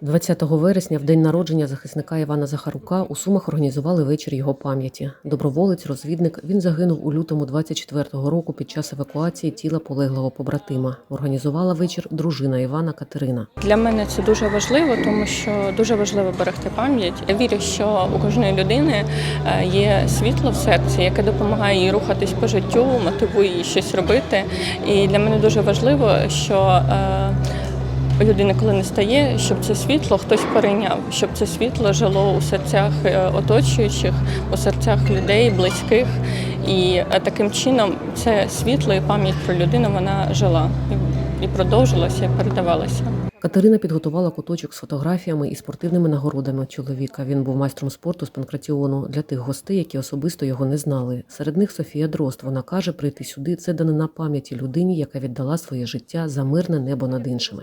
20 вересня, в день народження захисника Івана Захарука, у Сумах організували вечір його пам'яті. Доброволець, розвідник. Він загинув у лютому 24-го року під час евакуації тіла полеглого побратима. Організувала вечір дружина Івана Катерина. Для мене це дуже важливо, тому що дуже важливо берегти пам'ять. Я вірю, що у кожної людини е, є світло в серці, яке допомагає їй рухатись по життю, мотивує її щось робити. І для мене дуже важливо, що е, людини, коли не стає, щоб це світло хтось перейняв, щоб це світло жило у серцях е, оточуючих, у серцях людей, близьких. І е, таким чином це світло і пам'ять про людину вона жила і- продовжилася, і передавалася. Катерина підготувала куточок з фотографіями і спортивними нагородами чоловіка. Він був майстром спорту з панкратіону для тих гостей, які особисто його не знали. Серед них Софія Дрозд. Вона каже, прийти сюди це данина пам'яті людині, яка віддала своє життя за мирне небо над іншими.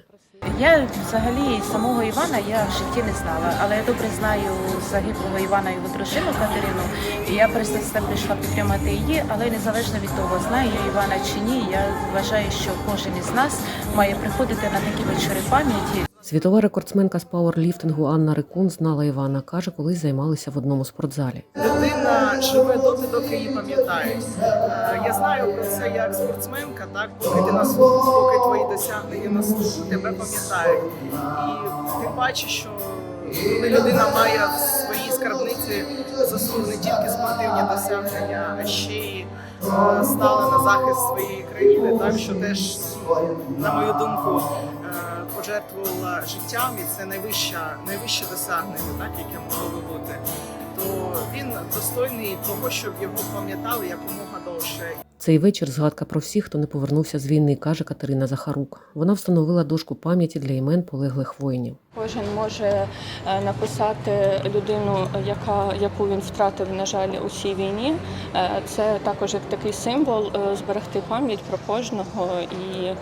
Я взагалі самого Івана я в житті не знала, але я добре знаю загиблого Івана його дружину Катерину. І я просто прийшла підтримати її, але незалежно від того, знаю я Івана чи ні, я вважаю, що кожен із нас має приходити на такі вечори пам'яті. Світова рекордсменка з пауерліфтингу Анна Рикун знала Івана. каже, колись займалися в одному спортзалі. Людина живе доти, доки її пам'ятають. Е, Я знаю про це як спортсменка, так поки ти на слуху, поки твої досягнення на слуху, тебе пам'ятають. І тим паче, що коли людина має в своїй скарбниці заслуги не тільки спортивні досягнення, а ще й е, стала на захист своєї країни, так що теж, на мою думку, е, пожертвувала життям, і це найвище, найвище досягнення, так яке могло би бути. Достойний того, щоб його пам'ятали якомога довше. Цей вечір згадка про всіх, хто не повернувся з війни, каже Катерина Захарук. Вона встановила дошку пам'яті для імен полеглих воїнів. Кожен може е, написати людину, яка яку він втратив, на жаль, у цій війні. Е, Це також як такий символ е, зберегти пам'ять про кожного і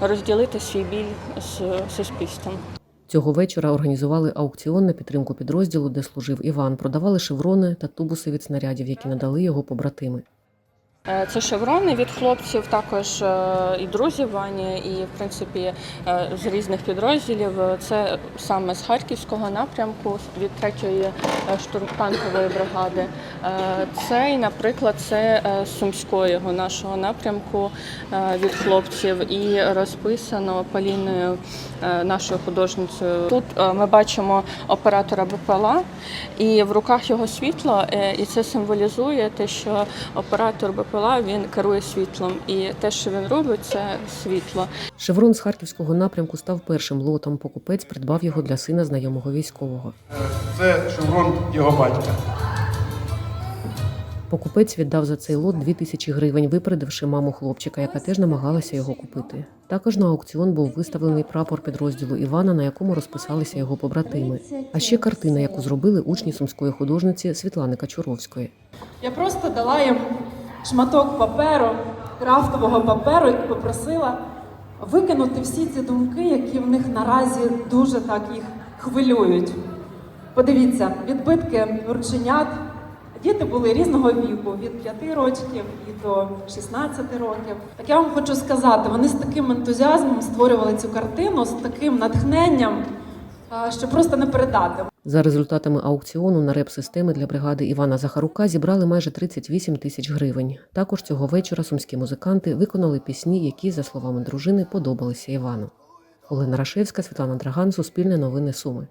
розділити свій біль з суспільством. Цього вечора організували аукціон на підтримку підрозділу, де служив Іван. Продавали шеврони та тубуси від снарядів, які надали його побратими. Е, Це шеврони від хлопців, також е, і друзів Вані, і в принципі е, з різних підрозділів. Це саме з харківського напрямку від 3-ї штурмтанкової бригади. Це, наприклад, це з сумського нашого напрямку від хлопців і розписано Поліною, нашою художницею. Тут ми бачимо оператора БПЛА, і в руках його світло, і це символізує те, що оператор БПЛА він керує світлом, і те, що він робить, це світло. Шеврон з харківського напрямку став першим лотом. Покупець придбав його для сина знайомого військового. Це шеврон його батька. Покупець віддав за цей лот 2 тисячі гривень, випередивши маму хлопчика, яка теж намагалася його купити. Також на аукціон був виставлений прапор підрозділу Івана, на якому розписалися його побратими. А ще картина, яку зробили учні сумської художниці Світлани Качуровської. Я просто дала їм шматок паперу, крафтового паперу, і попросила викинути всі ці думки, які в них наразі дуже так їх хвилюють. Подивіться, відбитки рученят. Діти були різного віку, від 5 років і до 16 років. Так я вам хочу сказати, вони з таким ентузіазмом створювали цю картину, з таким натхненням, що просто не передати. За результатами аукціону на реп-системи для бригади Івана Захарука зібрали майже 38 тисяч гривень. Також цього вечора сумські музиканти виконали пісні, які, за словами дружини, подобалися Івану. Олена Рашевська, Світлана Драган, Суспільне новини Суми.